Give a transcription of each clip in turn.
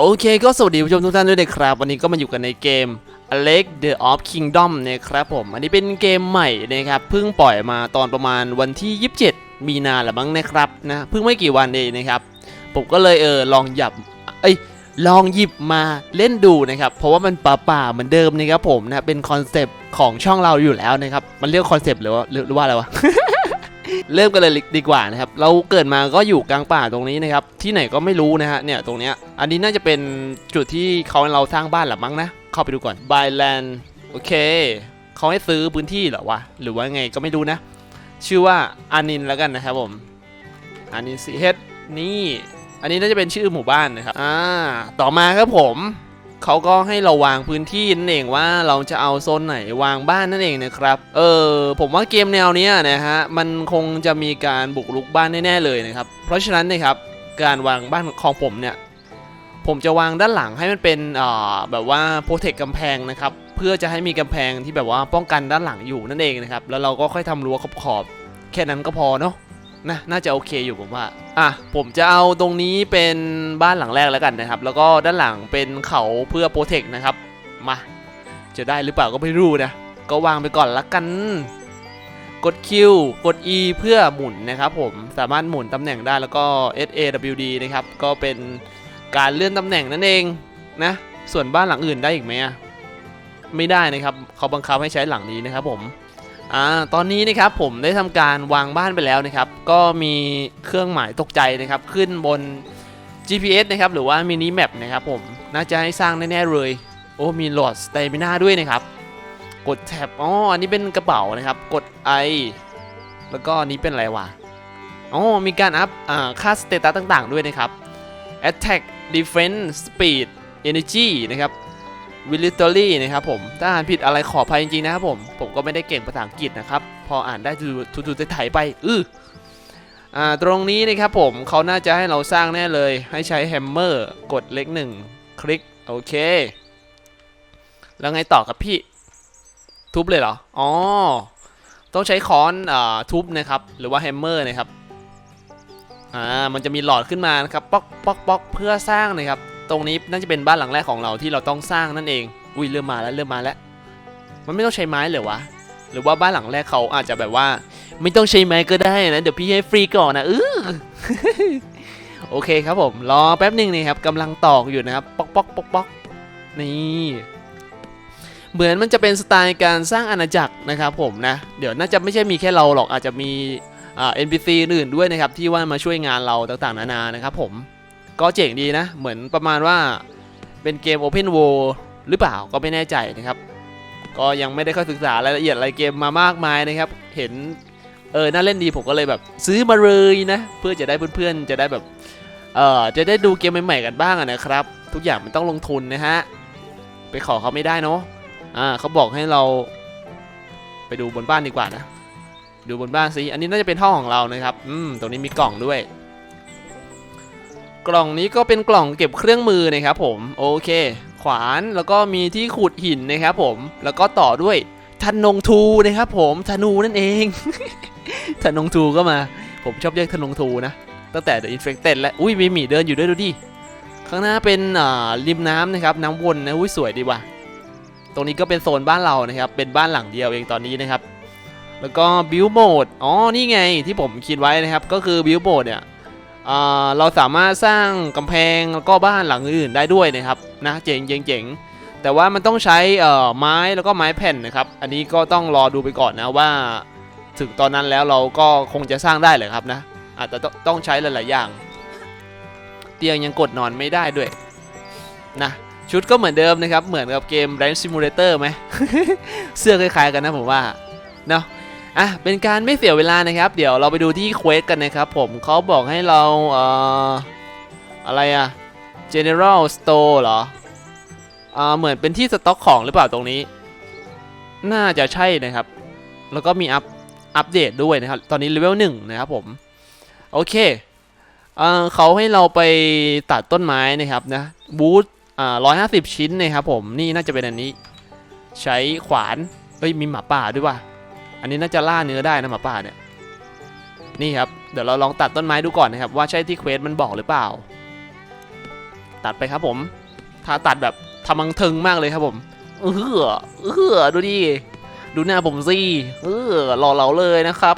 โอเคก็สวัสดีผู้ชมทุกท่านด้วยนะครับ วันนี้ก็มาอยู่กันในเกม Alex the of Kingdom นะครับผม อันนี้เป็นเกมใหม่นะครับเพิ่งปล่อยมาตอนประมาณวันที่ 27 มีนาแหละมั้งนะครับนะเพิ่งไม่กี่วันเองนะครับ ผมก็เลยเออลองหยับเอ้ยลองหยิบมาเล่นดูนะครับ เพราะว่ามันป่าป่าๆเหมือนเดิมนะครับผมนะเป็นคอนเซปต์ของช่องเราอยู่แล้วนะครับ มันเรียกคอนเซปต์หรือว่าหรือว่าอะไรวะ เริ่มกันเลยดีกว่านะครับ เราเกิดมาก็อยู่กลางป่าตรงนี้นะครับ ที่ไหนก็ไม่รู้นะฮะ เนี่ยตรงเนี้ย อันนี้น่าจะเป็นจุดที่เขาเราสร้างบ้านหรือมั้งนะ เข้าไปดูก่อน by land โอเค เขาให้ซื้อพื้นที่เหรอวะ หรือว่าไงก็ไม่รู้นะ ชื่อว่าอานินแล้วกันนะครับผมอานินสีเฮดนี่ อันนี้น่าจะเป็นชื่อหมู่บ้านนะครับ อ่า ต่อมาครับผม เขาก็ให้เราวางพื้นที่นั่นเองว่าเราจะเอาโซนไหนวางบ้านนั่นเองนะครับเออผมว่าเกมแนวนี้นะฮะมันคงจะมีการบุกรุกบ้านแน่ๆเลยนะครับเพราะฉะนั้นนะครับการวางบ้านของผมเนี่ยผมจะวางด้านหลังให้มันเป็นอ่าแบบว่าโปรเทคกำแพงนะครับเพื่อจะให้มีกำแพงที่แบบว่าป้องกันด้านหลังอยู่นั่นเองนะครับแล้วเราก็ค่อยทำรั้วขอบๆแค่นั้นก็พอเนาะนะน่าจะโอเคอยู่ผมว่า อะผมจะเอาตรงนี้เป็นบ้านหลังแรกแล้วกันนะครับ แล้วก็ด้านหลังเป็นเขาเพื่อโปรเทคนะครับ มาจะได้หรือเปล่าก็ไม่รู้นะ ก็วางไปก่อนละกัน กด Q กด E เพื่อหมุนนะครับผมสามารถหมุนตำแหน่งได้แล้วก็ SAWD นะครับ ก็เป็นการเลื่อนตำแหน่งนั่นเองนะ ส่วนบ้านหลังอื่นได้อีกไหมอะไม่ได้นะครับเขาบังคับให้ใช้หลังนี้นะครับผม อ่าตอนนี้นะครับผมได้ทำการวางบ้านไปแล้วนะครับ ก็มีเครื่องหมายตกใจนะครับ ขึ้นบน GPS นะครับหรือว่ามินิแมปนะครับผมน่าจะให้สร้างแน่ๆเลย โอ้มีหลอดสเตมิน่าด้วยนะครับ กดแท็บอ๋ออันนี้เป็นกระเป๋านะครับ กด I แล้วก็อันนี้เป็นอะไรวะอ๋อมีการอัพอ่าค่าสเตตัสต่างๆ ด้วยนะครับ Attack Defense Speed Energy นะครับ วิลิตอรี่นะครับผม ถ้าอ่านผิดอะไรขออภัยจริงๆนะครับผม ผมก็ไม่ได้เก่งภาษาอังกฤษนะครับ พออ่านได้ทูทูไถๆไป อืออ่าตรงนี้นะครับผมเขาน่าจะให้เราสร้างแน่เลย ให้ใช้แฮมเมอร์กดเลขหนึ่งคลิก โอเค แล้วไงต่อครับพี่ ทุบเลยเหรอ อ๋อ ต้องใช้ค้อนอ่าทุบนะครับ หรือว่าแฮมเมอร์นะครับ อ่า มันจะมีหลอดขึ้นมานะครับ ป๊อกป๊อกป๊อกเพื่อสร้างนะครับ ตรงนี้น่าจะเป็นบ้านหลังแรกของเราที่เราต้องสร้างนั่นเอง อุ้ยเริ่มมาแล้วเริ่มมาแล้ว มันไม่ต้องใช้ไม้เหรอวะ หรือว่าบ้านหลังแรกเขาอาจจะแบบว่า ไม่ต้องใช้ไม้ก็ได้นะ เดี๋ยวพี่ให้ฟรีก่อนนะเออโอเคครับผม รอแป๊บหนึ่งนะครับกำลังตอกอยู่นะครับ ป๊อกป๊อกป๊อกป๊อกนี่เหมือนมันจะเป็นสไตล์การสร้างอาณาจักรนะครับผมนะ เดี๋ยวน่าจะไม่ใช่มีแค่เราหรอกอาจจะมีอ่า NPC อื่นด้วยนะครับที่ว่ามาช่วยงานเราต่างๆนานานะครับผม ก็เจ๋งดีนะ เหมือนประมาณว่าเป็นเกม Open World หรือเปล่าก็ไม่แน่ใจนะครับ ก็ยังไม่ได้ค่อยศึกษารายละเอียดอะไรเกมมามากมายนะครับ เห็นเออน่าเล่นดีผมก็เลยแบบซื้อมาเลยนะ เพื่อจะได้เพื่อนๆจะได้แบบเออจะได้ดูเกมใหม่ๆกันบ้างะนะครับ ทุกอย่างมันต้องลงทุนนะฮะไปขอเขาไม่ได้เนาะอ่าเขาบอกให้เราไปดูบนบ้านดีกว่านะ ดูบนบ้านสิอันนี้น่าจะเป็นห้องของเรานะครับ อืม ตรงนี้มีกล่องด้วย กล่องนี้ก็เป็นกล่องเก็บเครื่องมือนะครับผมโอเค ขวานแล้วก็มีที่ขุดหินนะครับผมแล้วก็ต่อด้วยธนงทูนะครับผมธนูนั่นเองธนงทูก็มา ผมชอบเรียกธนงทูนะ ตั้งแต่ The Infected แล้วอุ้ยมีหมีเดินอยู่ด้วยดูดิข้างหน้าเป็นริมน้ำนะครับ น้ำวนนะอุ้ยสวยดีว่ะตรงนี้ก็เป็นโซนบ้านเรานะครับ เป็นบ้านหลังเดียวเองตอนนี้นะครับ แล้วก็บิวโหมดอ๋อนี่ไงที่ผมคิดไว้นะครับ ก็คือบิวโหมดเนี่ยอ่า เราสามารถสร้างกำแพงแล้วก็บ้านหลังอื่นได้ด้วยนะครับนะเจ๋งเจ๋งเจ๋งแต่ว่ามันต้องใช้ไม้แล้วก็ไม้แผ่นนะครับ อันนี้ก็ต้องรอดูไปก่อนนะว่า ถึงตอนนั้นแล้วเราก็คงจะสร้างได้เลยครับนะอาจจะต้องต้องใช้หลายๆอย่าง เตียงยังกดนอนไม่ได้ด้วยนะชุดก็เหมือนเดิมนะครับ เหมือนกับเกม Ranch Simulator ไหม เสื้อคล้ายๆกันนะผมว่า เนาะ อะเป็นการไม่เสียเวลานะครับ เดี๋ยวเราไปดูที่เควสกันนะครับผมเขาบอกให้เราเอ่ออะไรอะ general store เหรออ่าเหมือนเป็นที่สต็อกของหรือเปล่าตรงนี้ น่าจะใช่นะครับ แล้วก็มีอัพอัปเดตด้วยนะครับ ตอนนี้เลเวลหนึ่งนะครับผม โอเคเออเขาให้เราไปตัดต้นไม้นะครับนะบูธอ่าร้อยห้าสิบชิ้นนะครับผม นี่น่าจะเป็นอันนี้ ใช้ขวานเอ้ย มีหมาป่าด้วยว่ะ นนี้น่าจะล่าเนื้อได้นะหมาป่าเนี่ยนี่ครับเดี๋ยวเราลองตัดต้นไม้ดูก่อนนะครับ ว่าใช่ที่เควสมันบอกหรือเปล่า ตัดไปครับผมท่าตัดแบบทำมังทิงมากเลยครับผมเออเออดูดิดูหน้าผมสิเออหล่อเหลาเลยนะครับ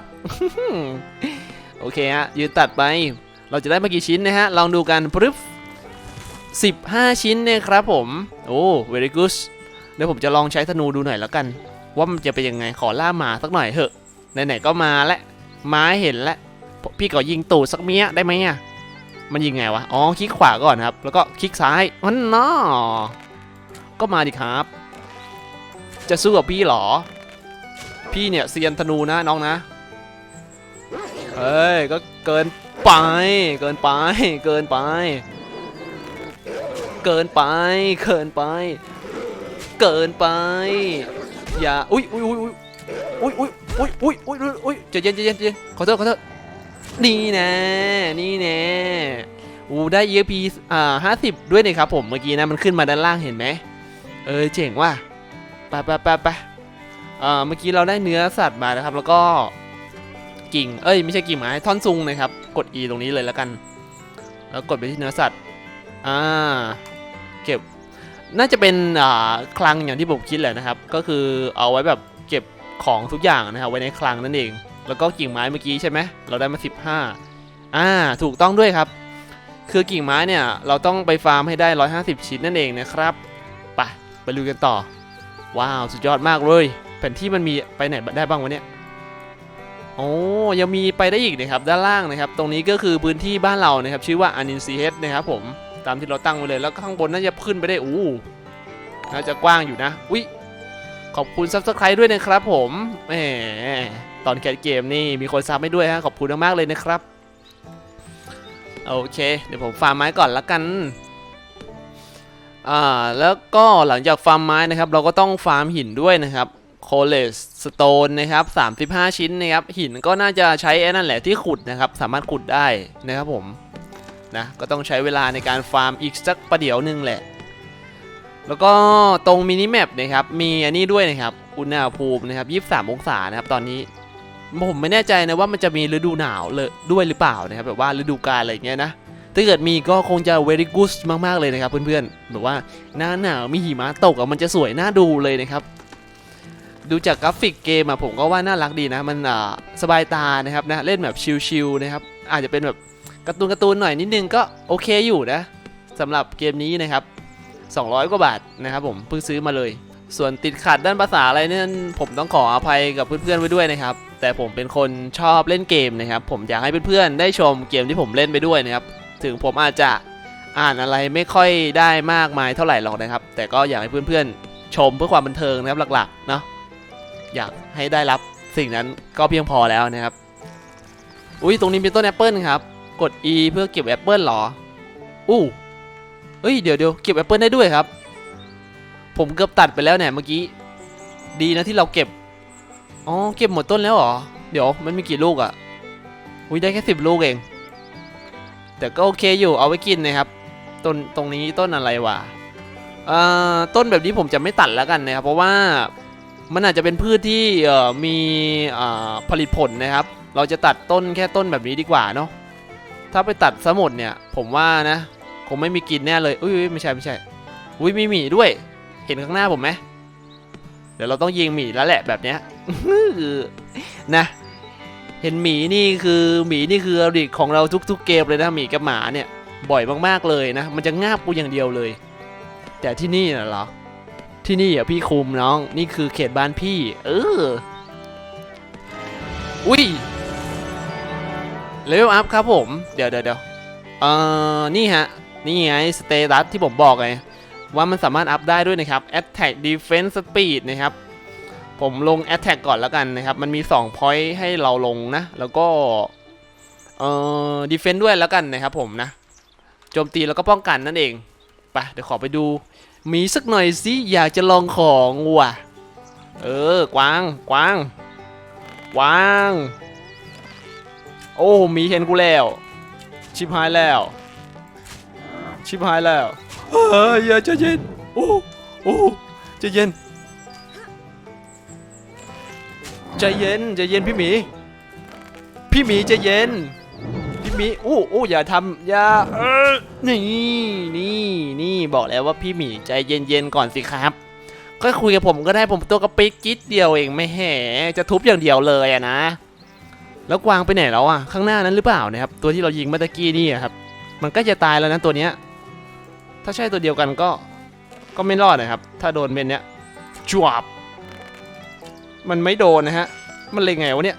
โอเคฮะยืนตัดไป เราจะได้มากี่ชิ้นนะฮะ ลองดูกันปึ๊บ15 ชิ้นเนี่ยครับผม โอ้ very good เดี๋ยวผมจะลองใช้ธนูดูหน่อยแล้วกัน ว่ามันจะเป็นยังไงขอล่าหมาสักหน่อยเถอะไหนๆก็มาแล้วมาเห็นแล้วพี่ก็ยิงตูดสักเมียได้ไหมอะมันยิงไงวะอ๋อคลิกขวาก่อนครับ แล้วก็คลิกซ้ายมันนอก็มาดิครับ จะสู้กับพี่เหรอ พี่เนี่ยเซียนธนูนะน้องนะเฮ้ยก็เกินไป เกินไป เกินไป เกินไป เกินไป เกินไป อย่าอุ้ยอุ้ยอุ้ยอุ้ยอุ้ยอุ้ยอุ้ยอุ้ยอุ้ยอุ้ยใจเย็นใจเย็นใจเย็นขอโทษขอโทษนี่แน่นี่แน่อูได้ EXP อ่าห้าสิบด้วยนี่ครับผมเมื่อกี้นะมันขึ้นมาด้านล่างเห็นไหมเออเจ๋งว่ะไปไปไปไปอ่าเมื่อกี้เราได้เนื้อสัตว์มานะครับ แล้วก็กิ่ง เอ้ยไม่ใช่กิ่งไม้ท่อนซุงนะครับ กด E ตรงนี้เลยแล้วกัน แล้วกดไปที่เนื้อสัตว์ อ่า เก็บ น่าจะเป็นคลังอย่างที่ผมคิดแหละนะครับ ก็คือเอาไว้แบบเก็บของทุกอย่างนะครับไว้ในคลังนั่นเอง แล้วก็กิ่งไม้เมื่อกี้ใช่ไหมเราได้มา 15อ่าถูกต้องด้วยครับ คือกิ่งไม้เนี่ยเราต้องไปฟาร์มให้ได้ 150 ชิ้นนั่นเองนะครับไปไปลุยกันต่อ ว้าวสุดยอดมากเลยแผนที่มันมีไปไหนได้บ้างวะเนี่ยโอ้ยังมีไปได้อีกนะครับด้านล่างนะครับ ตรงนี้ก็คือพื้นที่บ้านเรานะครับ ชื่อว่าอานินซีเฮดนะครับผม ตามที่เราตั้งไว้เลย แล้วก็ข้างบนน่าจะขึ้นไปได้อู้น่าจะกว้างอยู่นะอุ๊ยขอบคุณซับสไคร b e ด้วยนะครับผมแหมตอนแคสเกมนี่มีคนซับให้ด้วยฮะขอบคุณมากๆเลยนะครับโอเคเดี๋ยวผมฟาร์มไม้ก่อนละกันอ่าแล้วก็หลังจากฟาร์มไม้นะครับ เราก็ต้องฟาร์มหินด้วยนะครับโคเลสสโตนนะครับ35 ชิ้นนะครับหินก็น่าจะใช้ไอ้นั่นแหละที่ขุดนะครับ สามารถขุดได้นะครับผม นะก็ต้องใช้เวลาในการฟาร์มอีกสักประเดี๋ยวนึงแหละ แล้วก็ตรงมินิแมปนะครับมีอันนี้ด้วยนะครับอุณหภูมินะครับ23 องศานะครับตอนนี้ผมไม่แน่ใจนะว่ามันจะมีฤดูหนาวเลยด้วยหรือเปล่านะครับแบบว่าฤดูกาลอะไรเงี้ยนะถ้าเกิดมีก็คงจะ very good มากๆเลยนะครับเพื่อนๆแบบว่าหน้าหนาวมีหิมะตกอะมันจะสวยน่าดูเลยนะครับ ดูจากกราฟิกเกมอะผมก็ว่าน่ารักดีนะ มันอ่าสบายตานะครับนะเล่นแบบชิลๆนะครับอาจจะเป็นแบบ การ์ตูนการ์ตูนหน่อยนิดนึงก็โอเคอยู่นะสำหรับเกมนี้นะครับ 200 กว่าบาทนะครับผมเพิ่งซื้อมาเลย ส่วนติดขัดด้านภาษาอะไรเนี่ยผมต้องขออภัยกับเพื่อนๆไว้ด้วยนะครับ แต่ผมเป็นคนชอบเล่นเกมนะครับ ผมอยากให้เพื่อนๆได้ชมเกมที่ผมเล่นไปด้วยนะครับ ถึงผมอาจจะอ่านอะไรไม่ค่อยได้มากมายเท่าไหร่หรอกนะครับ แต่ก็อยากให้เพื่อนๆ ชมเพื่อความบันเทิงนะครับหลักๆเนาะอยากให้ได้รับสิ่งนั้นก็เพียงพอแล้วนะครับ อุ้ยตรงนี้มีต้นแอปเปิลครับ กด E เพื่อเก็บแอปเปิลหรอ อู้เอ้ย เดี๋ยวเดี๋ยวเก็บแอปเปิลได้ด้วยครับ ผมเกือบตัดไปแล้วเนี่ยเมื่อกี้ ดีนะที่เราเก็บ อ๋อ เก็บหมดต้นแล้วเหรอ เดี๋ยวมันมีกี่ลูกอะ่ะอุ้ยได้แค่สิบลูกเอง แต่ก็โอเคอยู่เอาไว้กินนะครับ ต้นตรงนี้ต้นอะไรวะอ่อต้นแบบนี้ผมจะไม่ตัดแล้วกันนะครับ เพราะว่ามันอาจจะเป็นพืชที่มีผลิตผลนะครับ เราจะตัดต้นแค่ต้นแบบนี้ดีกว่าเนาะ ถ้าไปตัดซะหมดเนี่ย ผมว่านะ คงไม่มีกินแน่เลยอุ้ยอุ้ยไม่ใช่ไม่ใช่ อุ้ยมีหมีด้วย เห็นข้างหน้าผมไหมเดี๋ยวเราต้องยิงหมีแล้วแหละแบบเนี้ยนะ เห็นหมีนี่คือหมีนี่คืออดีตของเราทุก ๆ เกมเลยนะหมีกับหมาเนี่ย บ่อยมากๆเลยนะ มันจะงาบกูอย่างเดียวเลย แต่ที่นี่น่ะเหรอที่นี่อะพี่คุมน้อง นี่คือเขตบ้านพี่ เออ อุ้ย เลเวลอัพครับผม เดี๋ยวเดี๋ยวเดี๋ยวเอ่อ นี่ฮะ นี่ไงสเตตัสที่ผมบอกไง ว่ามันสามารถอัพได้ด้วยนะครับ Attack Defense Speed นะครับ ผมลง Attack ก่อนแล้วกันนะครับ มันมี2 point ให้เราลงนะ แล้วก็ เอ่อ Defense ด้วยแล้วกันนะครับผมนะ โจมตีแล้วก็ป้องกันนั่นเอง ไป เดี๋ยวขอไปดู มีสักหน่อยสิอยากจะลองของว่ะ เออ กวาง กวาง กวาง โอ้มีเห็นกูแล้ว ชิบหายแล้ว ชิบหายแล้วเฮ้ยอย่าใจเย็นโอ้โอ้ใจเย็นใจเย็นใจเย็นพี่หมี พี่หมีใจเย็น พี่หมีอู้อู้อย่าทำอย่าเออนี่นี่นี่บอกแล้วว่าพี่หมีใจเย็นๆก่อนสิครับก็คุยกับผมก็ได้ผมตัวกระปิกจิ๊ดเดียวเองไม่แห่จะทุบอย่างเดียวเลยอะนะ แล้วกวางไปไหนแล้วอะข้างหน้านั้นหรือเปล่านะครับตัวที่เรายิงเมื่อตะกี้นี่อะครับ มันก็จะตายแล้วนะตัวเนี้ยถ้าใช่ตัวเดียวกันก็ก็ไม่รอดนะครับ ถ้าโดนเป็นเนี้ยจวบมันไม่โดนนะฮะมันเลยไงวะเนี่ย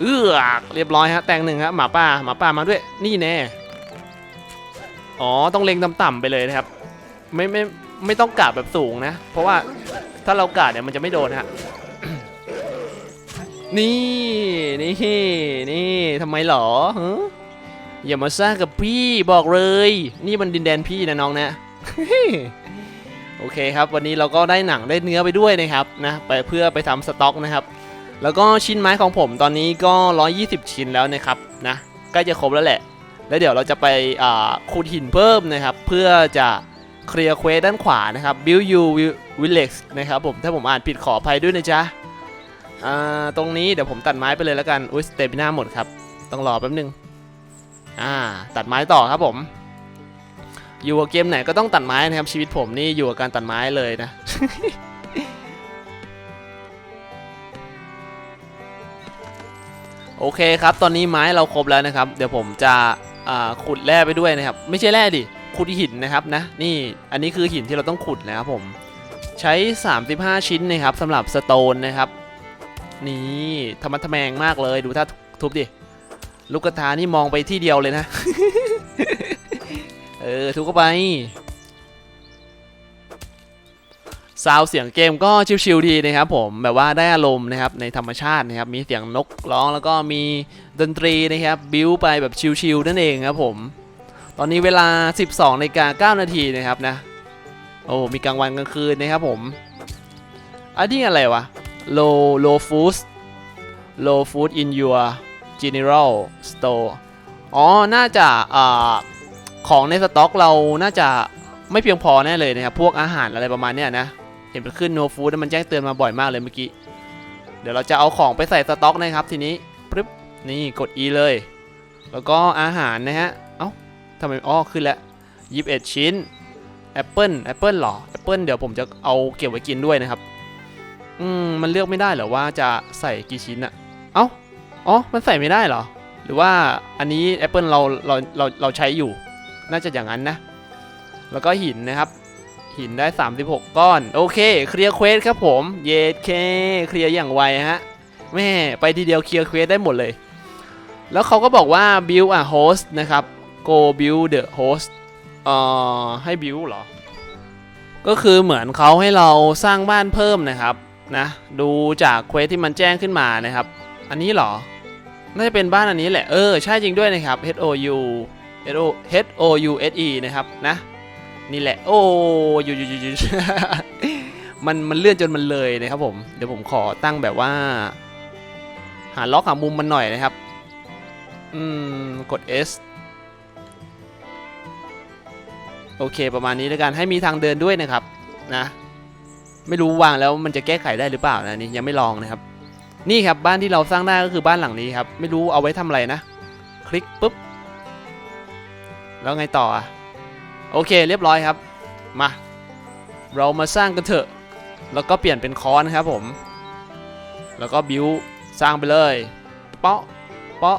เอือกเรียบร้อยฮะแตงหนึ่งฮะหมาป่าหมาป่ามาด้วยนี่แน่อ๋อต้องเล็งต่ำๆไปเลยนะครับ ไม่ไม่ไม่ต้องกาดแบบสูงนะ เพราะว่าถ้าเรากาดเนี่ยมันจะไม่โดนฮะ นี่นี่นี่ทำไมหรอฮะอย่ามาซ่ากับพี่บอกเลย นี่มันดินแดนพี่นะน้องนะโอเคครับวันนี้เราก็ได้หนังได้เนื้อไปด้วยนะครับนะไปเพื่อไปทำสต็อกนะครับ แล้วก็ชิ้นไม้ของผมตอนนี้ก็ 120 ชิ้นแล้วนะครับนะใกล้จะครบแล้วแหละ แล้วเดี๋ยวเราจะไปขุดหินเพิ่มนะครับ เพื่อจะเคลียร์เควสด้านขวานะครับ build you village นะครับผมถ้าผมอ่านผิดขออภัยด้วยนะจ๊ะ อ่าตรงนี้เดี๋ยวผมตัดไม้ไปเลยแล้วกัน อุ้ยสเตปิน่าหมดครับ ต้องรอแป๊บนึง อ่า ตัดไม้ต่อครับผม อยู่กับเกมไหนก็ต้องตัดไม้นะครับชีวิตผมนี่อยู่กับการตัดไม้เลยนะ โอเคครับ ตอนนี้ไม้เราครบแล้วนะครับ เดี๋ยวผมจะขุดแร่ไปด้วยนะครับ ไม่ใช่แร่ดิ ขุดหินนะครับนะ นี่ อันนี้คือหินที่เราต้องขุดนะครับผม ใช้ 35 ชิ้นนะครับสำหรับสโตนนะครับ นี่ธรรมะทแมงมากเลยดูถ้าทุบดิลูกกระทานี่มองไปที่เดียวเลยนะ เออทุบเข้าไปซาวเสียงเกมก็ชิวๆดีนะครับผมแบบว่าได้อารมณ์นะครับในธรรมชาตินะครับมีเสียงนกร้องแล้วก็มีดนตรีนะครับบิวไปแบบชิวๆนั่นเองครับผมตอนนี้เวลา 12นาฬิกา9นาทีนะครับนะโอ้มีกลางวันกลางคืนนะครับผมอันนี้อะไรวะ low low food low food in your general store อ๋อ น่าจะอของในสต็อกเราน่าจะไม่เพียงพอแน่เลยนะครับ พวกอาหารอะไรประมาณเนี้ยนะ เห็นมันขึ้น no food มันแจ้งเตือนมาบ่อยมากเลยเมื่อกี้ เดี๋ยวเราจะเอาของไปใส่สต็อกนะครับทีนี้ปึ๊บ นี่กด E เลย แล้วก็อาหารนะฮะ เอ้าทำไม อ้อ ขึ้นแล้ว21 ชิ้นแอปเปิลแอปเปิลหรอแอปเปิลเดี๋ยวผมจะเอาเก็บไว้กินด้วยนะครับ อืมมันเลือกไม่ได้เหรอว่าจะใส่กี่ชิ้นอะเอ้าอ๋อมันใส่ไม่ได้เหรอ หรือว่าอันนี้แอปเปิลเราเราเราเราใช้อยู่ น่าจะอย่างนั้นนะ แล้วก็หินนะครับ หินได้ 36 ก้อน โอเค เคลียร์เควสครับผม เยเคเคลียร์อย่างไวฮะแม่ไปทีเดียวเคลียร์เควสได้หมดเลย แล้วเขาก็บอกว่า build a host นะครับ go build the host เอ่อให้ build เหรอ ก็คือเหมือนเขาให้เราสร้างบ้านเพิ่มนะครับ นะดูจากเควสที่มันแจ้งขึ้นมานะครับ อันนี้เหรอ น่าจะเป็นบ้านอันนี้แหละ เออ ใช่จริงด้วยนะครับ H O U H O H O U S E นะครับนะ นี่แหละ โอ้ยอยู่อยู่อยู่มันมันเลื่อนจนมันเลยนะครับผม เดี๋ยวผมขอตั้งแบบว่า หาล็อกหามุมมันหน่อยนะครับ อืม กด S โอเค ประมาณนี้แล้วกันให้มีทางเดินด้วยนะครับนะ ไม่รู้วางแล้วมันจะแก้ไขได้หรือเปล่านะนี่ยังไม่ลองนะครับ นี่ครับบ้านที่เราสร้างได้ก็คือบ้านหลังนี้ครับ ไม่รู้เอาไว้ทำอะไรนะ คลิกปุ๊บ แล้วไงต่ออะโอเคเรียบร้อยครับ มา เรามาสร้างกันเถอะ แล้วก็เปลี่ยนเป็นคอนครับผม แล้วก็บิวสร้างไปเลยเปาะเปาะ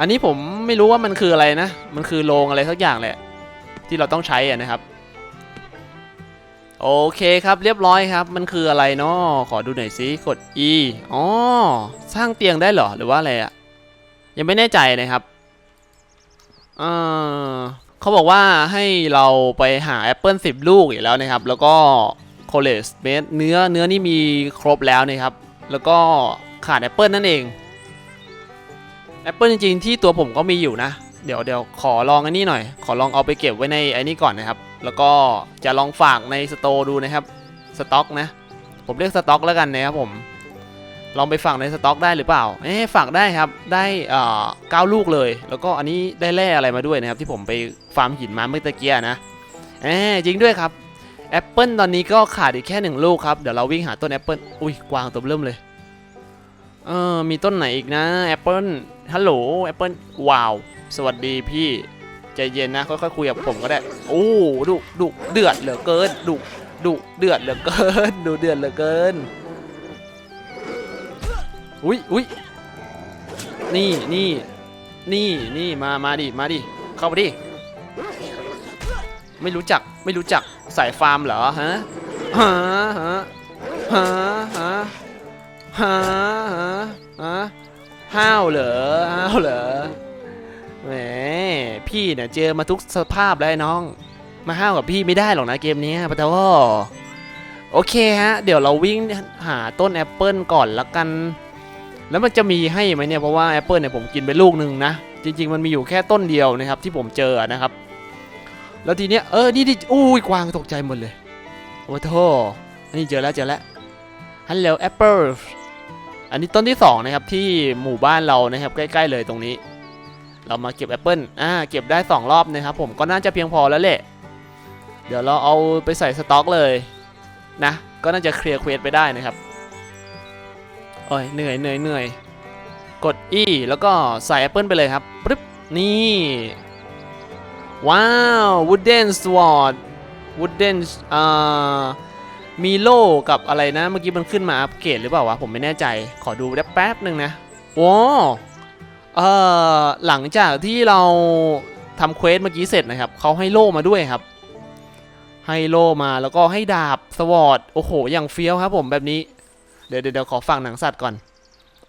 อันนี้ผมไม่รู้ว่ามันคืออะไรนะ มันคือโรงอะไรสักอย่างแหละ ที่เราต้องใช้อะนะครับ โอเคครับเรียบร้อยครับ มันคืออะไรเนาะขอดูหน่อยสิกด E อ๋อสร้างเตียงได้เหรอหรือว่าอะไรอะยังไม่แน่ใจนะครับอ่าเขาบอกว่าให้เราไปหาแอปเปิล10ลูกอีกแล้วนะครับ แล้วก็โคเลสเบสเนื้อเนื้อนี่มีครบแล้วนะครับ แล้วก็ขาดแอปเปิลนั่นเองแอปเปิลจริงๆที่ตัวผมก็มีอยู่นะ เดี๋ยวเดี๋ยวขอลองอันนี้หน่อย ขอลองเอาไปเก็บไว้ในไอ้นี่ก่อนนะครับ แล้วก็จะลองฝากในสโตร์ดูนะครับ สต็อกนะ ผมเรียกสต็อกแล้วกันนะครับผม ลองไปฝากในสต็อกได้หรือเปล่า เอ๊ฝากได้ครับ ได้เอ่อเก้าลูกเลย แล้วก็อันนี้ได้แร่อะไรมาด้วยนะครับ ที่ผมไปฟาร์มหินมาเมื่อตะเกี้นะ เอ๊จริงด้วยครับแอปเปิลตอนนี้ก็ขาดอีกแค่หนึ่งลูกครับ เดี๋ยวเราวิ่งหาต้นแอปเปิลอุ้ยกวางตัวเริ่มเลย เออ มีต้นไหนอีกนะแอปเปิลฮัลโหลแอปเปิลว้าว สวัสดีพี่ใจเย็นนะค่อยๆคุยกับผมก็ได้ โอ้ดุดุเดือดเหลือเกินดุดุเดือดเหลือเกินดุเดือดเหลือเกินอุ้ยอุ้ยนี่นี่นี่นี่มามาดิมาดิเข้าไปดิไม่รู้จักไม่รู้จักสายฟาร์มเหรอฮะฮะฮะฮะฮะฮะฮะห้าวเหรอห้าวเหรอ แหมพี่เนี่ยเจอมาทุกสภาพแล้วน้อง มาห้าวกับพี่ไม่ได้หรอกนะเกมนี้ปะเทาโอเคฮะ เดี๋ยวเราวิ่งหาต้นแอปเปิลก่อนละกัน แล้วมันจะมีให้ไหมเนี่ย เพราะว่าแอปเปิลเนี่ยผมกินไปลูกหนึ่งนะ จริง ๆ มันมีอยู่แค่ต้นเดียวนะครับ ที่ผมเจอนะครับ แล้วทีเนี้ยเออ นี่ดิอุ้ยกวางตกใจหมดเลย โอ้โธ่อันนี้เจอแล้วเจอแล้วฮัลโหลแอปเปิลอันนี้ต้นที่สองนะครับที่หมู่บ้านเรานะครับใกล้ ๆ เลยตรงนี้ เรามาเก็บแอปเปิลอ่าเก็บได้สองรอบนะครับผมก็น่าจะเพียงพอแล้วแหละเดี๋ยวเราเอาไปใส่สต็อกเลยนะก็น่าจะเคลียร์เควสไปได้นะครับโอ้ยเหนื่อยเหนื่อยเหนื่อยกด E แล้วก็ใส่แอปเปิลไปเลยครับปึ๊บนี่ว้าว wooden sword wooden อ่ามีโล่กับอะไรนะ เมื่อกี้มันขึ้นมาอัปเกรดหรือเปล่าวะ ผมไม่แน่ใจ ขอดูแป๊บหนึ่งนะ โอ้ เอ่อหลังจากที่เราทำเควสเมื่อกี้เสร็จนะครับเขาให้โล่มาด้วยครับ ให้โล่มาแล้วก็ให้ดาบสวอตโอ้โห อย่างเฟี้ยวครับผมแบบนี้เดี๋ยวเดี๋ยวเดี๋ยวขอฝากหนังสัตว์ก่อน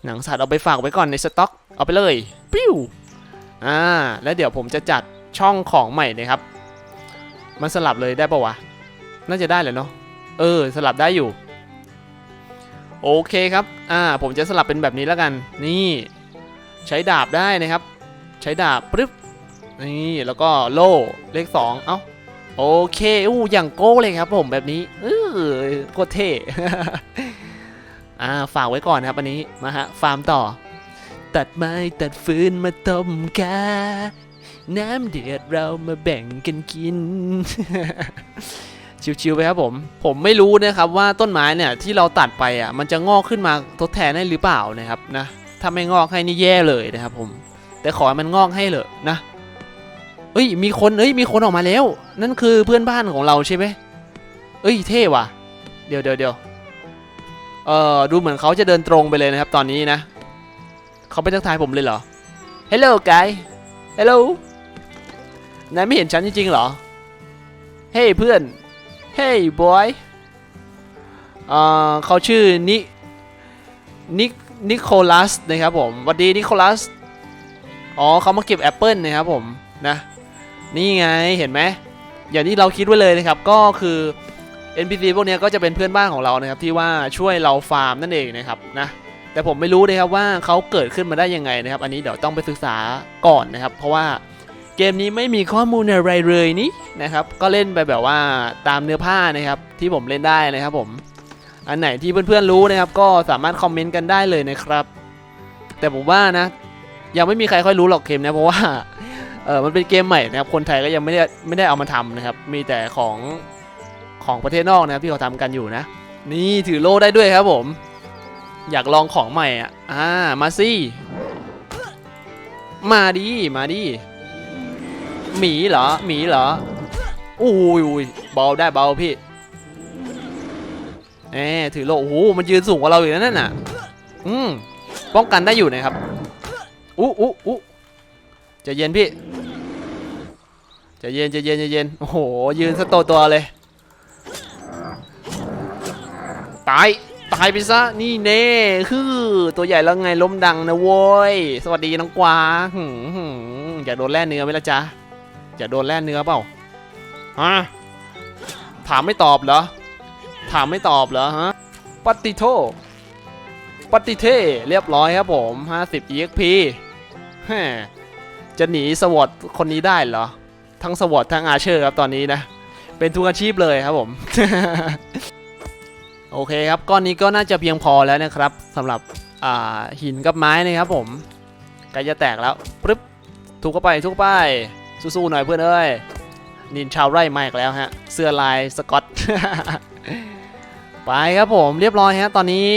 หนังสัตว์เอาไปฝากไว้ก่อนในสต็อก เอาไปเลยปิ้วอ่าแล้วเดี๋ยวผมจะจัดช่องของใหม่นะครับ มันสลับเลยได้ปะวะ น่าจะได้แหละเนาะเออ สลับได้อยู่ โอเคครับ อ่า ผมจะสลับเป็นแบบนี้แล้วกัน นี่ ใช้ดาบได้นะครับ ใช้ดาบปึ๊บนี่แล้วก็โล่เลข 2 เอ้าโอเคอู้อย่างโก้เลยครับผมแบบนี้เออโคตรเท่อ่าฝากไว้ก่อนนะครับอันนี้มาฮะฟาร์มต่อ ตัดไม้ตัดฟืนมาต้มกาน้ำเดือดเรามาแบ่งกันกิน ชิวๆไปครับผม ผมไม่รู้นะครับว่าต้นไม้เนี่ยที่เราตัดไปอะมันจะงอกขึ้นมาทดแทนได้หรือเปล่านะครับนะ ถ้าไม่งอกให้นี่แย่เลยนะครับผม แต่ขอให้มันงอกให้เลยนะ เอ้ยมีคนเอ้ยมีคนออกมาแล้ว นั่นคือเพื่อนบ้านของเราใช่ไหมเอ้ยเท่ว่ะ เดี๋ยวเดี๋ยวเดี๋ยวเอ่อดูเหมือนเขาจะเดินตรงไปเลยนะครับ ตอนนี้นะเขาไปทักทายผมเลยเหรอ Hello guy Hello นายไม่เห็นฉันจริงๆเหรอ เฮ้ยเพื่อน เฮ้ยบอยเอ่อเขาชื่อนินิ นิโคลัสนะครับผมสวัสดีนิโคลัสอ๋อเขามาเก็บแอปเปิลนะครับผมนะ นี่ไงเห็นไหมอย่างที่เราคิดไว้เลยนะครับ ก็คือ NPC พวกนี้ก็จะเป็นเพื่อนบ้านของเรานะครับ ที่ว่าช่วยเราฟาร์มนั่นเองนะครับนะแต่ผมไม่รู้นะครับว่าเขาเกิดขึ้นมาได้ยังไงนะครับ อันนี้เดี๋ยวต้องไปศึกษาก่อนนะครับ เพราะว่าเกมนี้ไม่มีข้อมูลอะไรเลยนี่นะครับ ก็เล่นไปแบบว่าตามเนื้อผ้านะครับ ที่ผมเล่นได้นะครับผม อันไหนที่เพื่อนๆรู้นะครับ ก็สามารถคอมเมนต์กันได้เลยนะครับ แต่ผมว่านะ ยังไม่มีใครค่อยรู้หรอกเกมนะเพราะว่าเออมันเป็นเกมใหม่นะครับ คนไทยก็ยังไม่ได้ไม่ได้เอามาทำนะครับ มีแต่ของของประเทศนอกนะครับที่เขาทำกันอยู่นะ นี่ถือโล่ได้ด้วยครับผม อยากลองของใหม่อะอ่ามาสิมาดิมาดิหมีเหรอหมีเหรออุ้ยอุ้ยเบาได้เบาพี่ แหมถือโลโอ้โหมันยืนสูงกว่าเราอยู่นั่นน่ะ อืมป้องกันได้อยู่นะครับอู้อู้อู้จะเย็นพี่จะเย็นจะเย็นจะเย็นโอ้โห ยืนสโตวตัวเลย ตาย ตายไปซะ นี่เน่คือตัวใหญ่แล้วไงล้มดังนะโว้ย สวัสดีน้องกวางหืมหืมอยากโดนแล่เนื้อไหมล่ะจ๊ะ อยากโดนแล่เนื้อเปล่าฮะถามไม่ตอบเหรอ ถามไม่ตอบเหรอฮะปฏิโทปฏิเทเรียบร้อยครับผม 50 EXP ฮจะหนีสวอตคนนี้ได้เหรอ ทั้งสวอตทั้งอาเชอร์ครับตอนนี้นะ เป็นทุกอาชีพเลยครับผม โอเคครับก้อนนี้ก็น่าจะเพียงพอแล้วนะครับสำหรับหินกับไม้นะครับผมใกล้จะแตกแล้วปึ๊บทุกเข้าไปทุกป้าไปสู้ๆหน่อยเพื่อนเอ้ยนินชาวไร่มาอีกแล้วฮะ เสื้อลายสกอต ไปครับผมเรียบร้อยฮะตอนนี้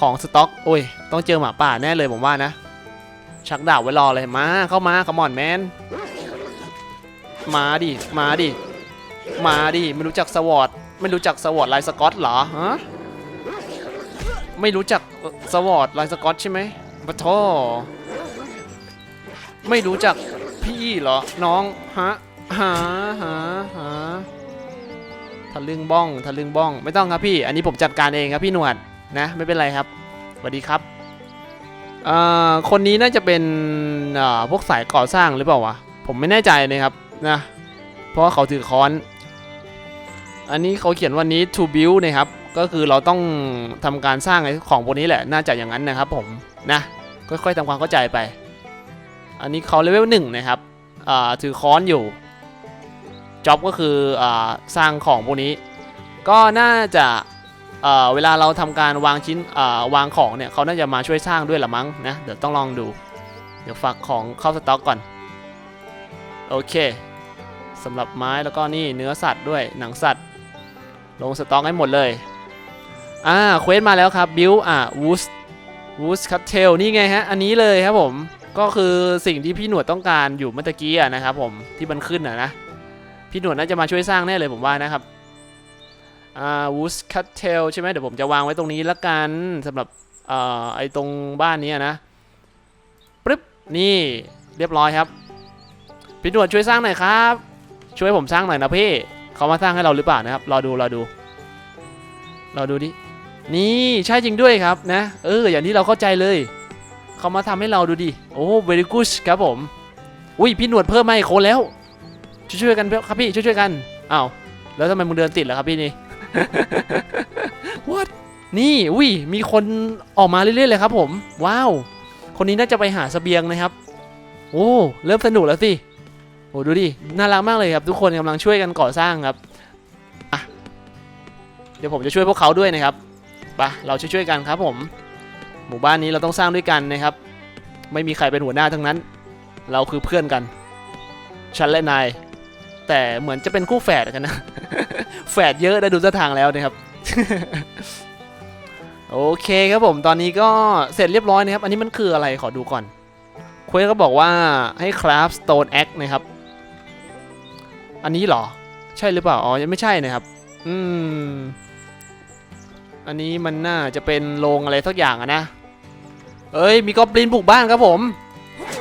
ของสต็อกโอ้ยต้องเจอหมาป่าแน่เลยผมว่านะ ชักดาบไว้รอเลยมาเข้ามาขมอนแมนมาดิมาดิมาดิไม่รู้จักสวอตไม่รู้จักสวอตลายสกอตเหรอฮะไม่รู้จักสวอตลายสกอตใช่ไหมปะโทไม่รู้จักพี่เหรอน้องฮะหาหาหา ทะลึ่งบ้องทะลึ่งบ้อง ไม่ต้องครับพี่ อันนี้ผมจัดการเองครับพี่หนวดนะไม่เป็นไรครับสวัสดีครับอ่าคนนี้น่าจะเป็นอ่าพวกสายก่อสร้างหรือเปล่าวะผมไม่แน่ใจนะครับนะเพราะว่าเขาถือค้อน อันนี้เขาเขียนวันนี้ to build นะครับก็คือเราต้องทำการสร้างไอ้ของพวกนี้แหละ น่าจะอย่างนั้นนะครับผมนะค่อยๆทำความเข้าใจไป อันนี้เขาเลเวลหนึ่งนะครับอ่าถือค้อนอยู่ จ็อบก็คืออสร้างของพวกนี้ ก็น่าจะเเวลาเราทำการวางชิ้นวางของเนี่ยเขาน่าจะมาช่วยสร้างด้วยละมั้งนะเดี๋ยวต้องลองดู เดี๋ยวฝากของเข้าสต็อกก่อน โอเคสำหรับไม้แล้วก็นี่เนื้อสัตว์ด้วยหนังสัตว์ ลงสต็อกให้หมดเลยอ่าเควสมาแล้วครับบิวอ่าวูสวูสคัตเทลนี่ไงฮะ อันนี้เลยครับผมก็คือสิ่งที่พี่หนวดต้องการอยู่เมื่อกี้ะนะครับผมที่มันขึ้นอะนะ พี่หนวดน่าจะมาช่วยสร้างแน่เลยผมว่านะครับอ่าวูสคัตเทลใช่ไหมเดี๋ยวผมจะวางไว้ตรงนี้ละกันสำหรับเอ่อไอตรงบ้านนี้นะปึ๊บนี่เรียบร้อยครับ พี่หนวดช่วยสร้างหน่อยครับ ช่วยผมสร้างหน่อยนะพี่เขามาสร้างให้เราหรือเปล่านะครับรอดูรอดูรอดูดินี่ใช่จริงด้วยครับนะ เออ อย่างที่เราเข้าใจเลยเขามาทำให้เราดูดิโอ้ very good ครับผม อุ้ยพี่หนวดเพิ่มมาอีกคนแล้ว ช่วยๆกันครับพี่ช่วยๆกันอ้าวแล้วทำไมมึงเดินติดล่ะครับพี่นี่ What นี่อุ้ยมีคนออกมาเรื่อยๆเลยครับ ผม ว้าว คนนี้น่าจะไปหาเสบียงนะครับ โอ้เริ่มสนุกแล้วสิโอ้ดูดิน่ารักมากเลยครับ ทุกคนกำลังช่วยกันก่อสร้างครับอะเดี๋ยวผมจะช่วยพวกเขาด้วยนะครับไปะเราช่วยๆกันครับ ผม หมู่บ้านนี้เราต้องสร้างด้วยกันนะครับ ไม่มีใครเป็นหัวหน้าทั้งนั้น เราคือเพื่อนกัน ฉันและนาย แต่เหมือนจะเป็นคู่แฝดกันนะ แฝดเยอะได้ดูท่าทางแล้วนะครับ โอเคครับผม ตอนนี้ก็เสร็จเรียบร้อยนะครับ อันนี้มันคืออะไรขอดูก่อนเควสก็บอกว่าให้คราฟ stone axe นะครับ อันนี้หรอ ใช่หรือเปล่า อ๋อ ยังไม่ใช่นะครับ อืม อันนี้มันน่าจะเป็นโรงอะไรสักอย่างอะนะ เอ้ย มีกอบลินบุกบ้านครับผม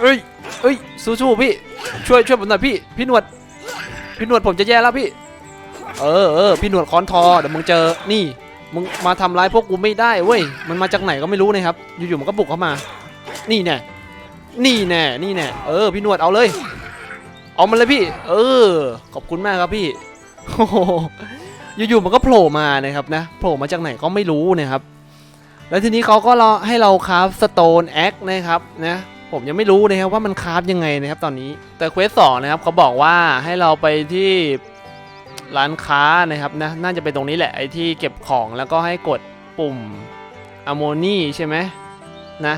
เอ้ย เอ้ย สู้ๆพี่ ช่วยช่วยผมหน่อยพี่ พี่หนวด พี่หนวดผมจะแย่แล้วพี่ เออเออพี่หนวดค้อนทอเดี๋ยวมึงเจอ นี่มึงมาทำร้ายพวกกูไม่ได้เว้ย มันมาจากไหนก็ไม่รู้นะครับ อยู่ๆมันก็บุกเข้ามา นี่แน่ นี่แน่ นี่แน่ เออ พี่หนวดเอาเลย เอามันเลยพี่ เออ ขอบคุณมากครับพี่โอ้โหอยู่ๆมันก็โผล่มานะครับนะ โผล่มาจากไหนก็ไม่รู้นะครับ แล้วทีนี้เขาก็รอให้เราคราฟสโตนแอคนะครับนะ ผมยังไม่รู้นะครับว่ามันคราฟยังไงนะครับตอนนี้แต่เควสสองนะครับเขาบอกว่าให้เราไปที่ร้านค้านะครับนะน่าจะเป็นตรงนี้แหละไอ้ที่เก็บของแล้วก็ให้กดปุ่มอะโมนี่ใช่ไหมนะ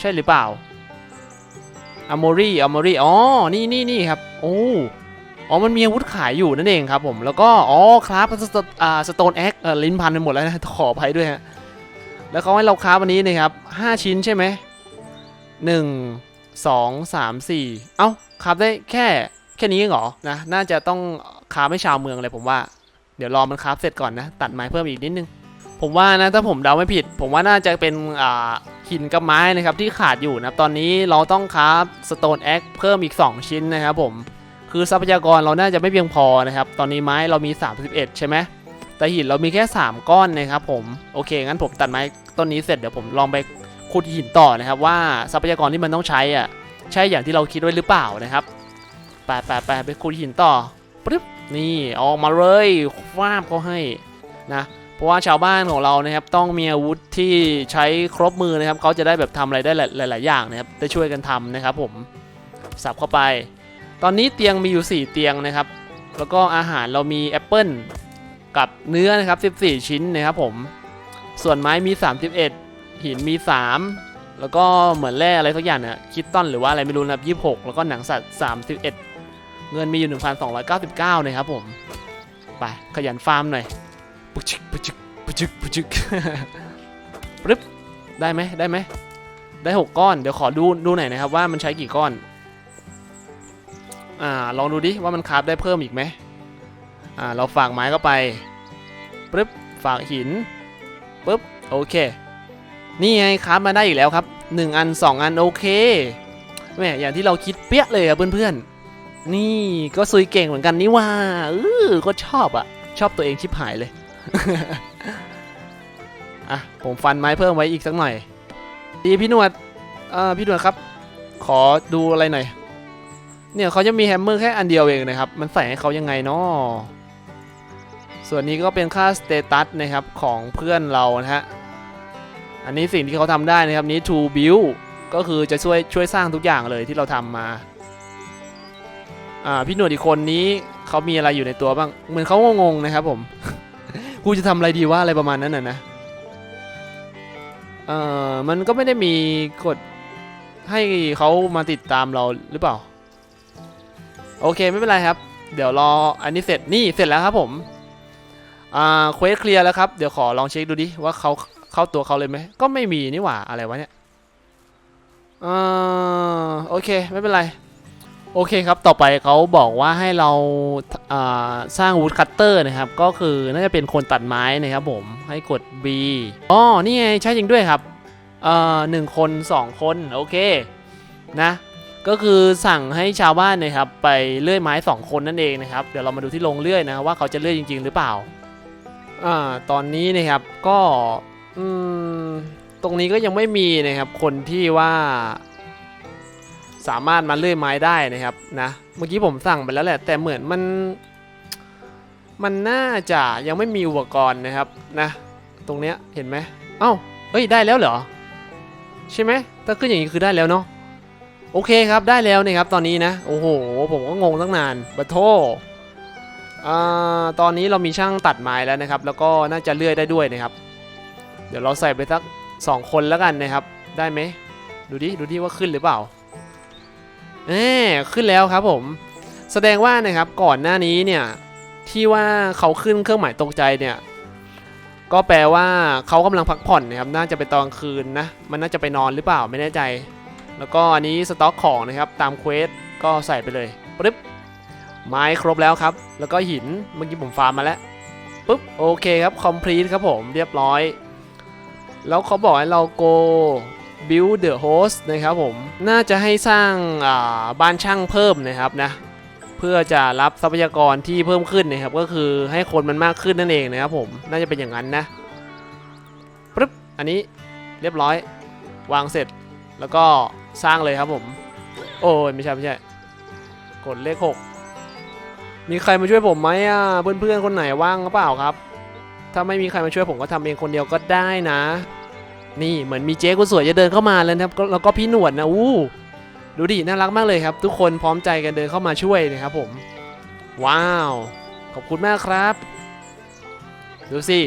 ใช่หรือเปล่าอ m มรี่อ m มรี่อ๋อนี่นี่นี่ครับโอ้อ๋อมันมีอาวุธขายอยู่นั่นเองครับผมแล้วก็อ๋อครับสโตอ่าสโตนแอคลิ้นพันไปหมดแล้วนะขออภัยด้วยฮะแล้วเขาให้เราค้าวันนี้นะครับห้าชิ้นใช่ไหม หนึ่งสองสามสี่เอ้าค้าได้แค่แค่นี้เองหรอนะน่าจะต้องค้าให้ชาวเมืองเลยผมว่าเดี๋ยวรอมันค้าเสร็จก่อนนะ ตัดไม้เพิ่มอีกนิดนึง ผมว่านะถ้าผมเดาไม่ผิด ผมว่าน่าจะเป็นหินกับไม้นะครับที่ขาดอยู่นะครับตอนนี้เราต้องคราฟสโตนแอคเพิ่มอีก 2 ชิ้นนะครับผมคือทรัพยากรเราน่าจะไม่เพียงพอนะครับตอนนี้ไม้เรามี 31 ใช่ไหมแต่หินเรามีแค่ 3 ก้อนนะครับผมโอเคงั้นผมตัดไม้ต้นนี้เสร็จเดี๋ยวผมลองไป ขุดหินต่อนะครับว่าทรัพยากรที่มันต้องใช้อะใช่อย่างที่เราคิดไว้หรือเปล่านะครับไปไปไปไปขุดหินต่อปึ๊บนี่ออกมาเลยฟาบเขาให้นะเพราะว่าชาวบ้านของเรานะครับต้องมีอาวุธที่ใช้ครบมือนะครับเขาจะได้แบบทำอะไรได้หลาย ๆ อย่างนะครับได้ช่วยกันทำนะครับ ผมสับเข้าไป ตอนนี้เตียงมีอยู่ 4 เตียงนะครับ แล้วก็อาหารเรามีแอปเปิลกับเนื้อนะครับ 14 ชิ้นนะครับผมส่วนไม้มี 31 หินมี 3 แล้วก็เหมือนแร่อะไรสักอย่างเนี่ยคิดตันหรือว่าอะไรไม่รู้นะครับ 26 แล้วก็หนังสัตว์ 31 เงินมีอยู่ 1,299นะครับผมไปขยันฟาร์มหน่อยปุชึกปุชึกปุชึกปุชึกปึ๊บได้ไหมได้ไหมได้หกก้อน เดี๋ยวขอดูดูหน่อยนะครับว่ามันใช้กี่ก้อนอ่าลองดูดิว่ามันคราฟได้เพิ่มอีกไหมอ่าเราฝากไม้เข้าไปปึ๊บฝากหินปึ๊บโอเค นี่ไงคราฟมาได้อีกแล้วครับหนึ่งอันสองอันโอเคแหมอย่างที่เราคิดเปี้ยเลยอะเพื่อนๆ นี่ก็ซุยเก่งเหมือนกันนี่ว่าเออก็ชอบอะชอบตัวเองชิบหายเลยอะผมฟันไม้เพิ่มไว้อีกสักหน่อยดีพี่นวดเอ่อพี่นวดครับ ขอดูอะไรหน่อย เนี่ยเขาจะมีแฮมเมอร์แค่อันเดียวเองนะครับ มันใส่ให้เขายังไงเนาะส่วนนี้ก็เป็นค่าสเตตัสนะครับของเพื่อนเรานะฮะ อันนี้สิ่งที่เขาทำได้นะครับนี้ to build ก็คือจะช่วยช่วยสร้างทุกอย่างเลยที่เราทำมาอ่าพี่หนวดอีกคนนี้เขามีอะไรอยู่ในตัวบ้าง เหมือนเขางงๆนะครับผมกูจะทำอะไรดีว่าอะไรประมาณนั้นน่ะนะเอ่อมันก็ไม่ได้มีกฎให้เขามาติดตามเราหรือเปล่า โอเคไม่เป็นไรครับ เดี๋ยวรออันนี้เสร็จนี่เสร็จแล้วครับผมอ่าเควสเคลียร์แล้วครับ เดี๋ยวขอลองเช็คดูดิว่าเขา เข้าตัวเขาเลยไหมก็ไม่มีนี่หว่าอะไรวะเนี่ยอ่าโอเคไม่เป็นไรโอเคครับ ต่อไปเขาบอกว่าให้เราอ่าสร้างวูดคัตเตอร์นะครับ ก็คือน่าจะเป็นคนตัดไม้นะครับผม ให้กด B อ๋อ นี่ไง ใช่จริงด้วยครับเอ่อหนึ่งคนสองคน โอเค นะ ก็คือสั่งให้ชาวบ้านนะครับ ไปเลื่อยไม้สองคนนั่นเองนะครับ เดี๋ยวเรามาดูที่โรงเลื่อยนะว่าเขาจะเลื่อยจริง ๆ หรือเปล่า อ่า ตอนนี้นะครับ ก็ อืม ตรงนี้ก็ยังไม่มีนะครับ คนที่ว่า สามารถมาเลื่อยไม้ได้นะครับนะ เมื่อกี้ผมสั่งไปแล้วแหละ แต่เหมือนมัน มันน่าจะยังไม่มีอุปกรณ์นะครับนะ ตรงเนี้ยเห็นไหมเอ้าเฮ้ยได้แล้วเหรอ ใช่ไหมถ้าขึ้นอย่างนี้คือได้แล้วเนาะโอเคครับได้แล้วนะครับตอนนี้นะ โอ้โห ผมก็งงตั้งนานบัตโทอ่าตอนนี้เรามีช่างตัดไม้แล้วนะครับ แล้วก็น่าจะเลื่อยได้ด้วยนะครับ เดี๋ยวเราใส่ไปสักสองคนแล้วกันนะครับ ได้ไหม ดูดิ ดูดิว่าขึ้นหรือเปล่าเอ้ขึ้นแล้วครับผม แสดงว่านะครับก่อนหน้านี้เนี่ย ที่ว่าเขาขึ้นเครื่องหมายตกใจเนี่ย ก็แปลว่าเขากำลังพักผ่อนนะครับ น่าจะเป็นตอนกลางคืนนะ มันน่าจะไปนอนหรือเปล่าไม่แน่ใจ แล้วก็อันนี้สต็อกของนะครับ ตามเควสก็ใส่ไปเลยปึ๊บไม้ครบแล้วครับ แล้วก็หินเมื่อกี้ผมฟาร์มมาแล้วปึ๊บโอเคครับ complete ครับผมเรียบร้อย แล้วเขาบอกให้เรา go build the host นะครับผม น่าจะให้สร้างาบ้านช่างเพิ่มนะครับนะ เพื่อจะรับทรัพยากรที่เพิ่มขึ้นนะครับ ก็คือให้คนมันมากขึ้นนั่นเองนะครับผม น่าจะเป็นอย่างนั้นนะปึ๊บ อันนี้เรียบร้อย วางเสร็จ แล้วก็สร้างเลยครับผม โอ้ยไม่ใช่ไม่ใช่ กดเลขหกมีใครมาช่วยผมไหมอะ เพื่อนๆ คนไหนว่างหรือเปล่าครับ ถ้าไม่มีใครมาช่วยผมก็ทำเองคนเดียวก็ได้นะ นี่เหมือนมีเจ๊คนสวยจะเดินเข้ามาเลยนะครับแล้วก็พี่หนวดนะอู้ดูดิน่ารักมากเลยครับ ทุกคนพร้อมใจกันเดินเข้ามาช่วยนะครับผม ว้าว ขอบคุณมากครับ ดูสิ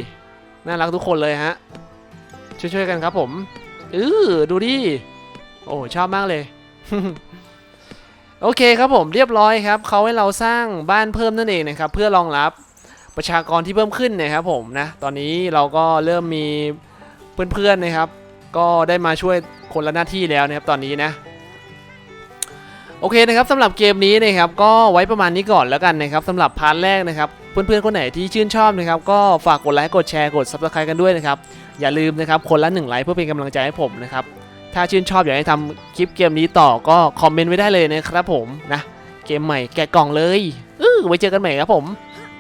น่ารักทุกคนเลยฮะช่วยๆกันครับผมเออดูดิโอ้ชอบมากเลยโอเคครับผมเรียบร้อยครับเขาให้เราสร้างบ้านเพิ่มนั่นเองนะครับเพื่อรองรับประชากรที่เพิ่มขึ้นนะครับผมนะตอนนี้เราก็เริ่มมี เพื่อนๆนะครับ ก็ได้มาช่วยคนละหน้าที่แล้วนะครับตอนนี้นะโอเคนะครับสำหรับเกมนี้นะครับก็ไว้ประมาณนี้ก่อนแล้วกันนะครับสำหรับพาร์ทแรกนะครับเพื่อนๆคนไหนที่ชื่นชอบนะครับก็ฝากกดไลค์กดแชร์กด subscribe กันด้วยนะครับอย่าลืมนะครับคนละหนึ่งไลค์เพื่อเป็นกำลังใจให้ผมนะครับถ้าชื่นชอบอยากให้ทำคลิปเกมนี้ต่อก็คอมเมนต์ไว้ได้เลยนะครับผมนะเกมใหม่แกะกล่องเลยเออไว้เจอกันใหม่ครับผม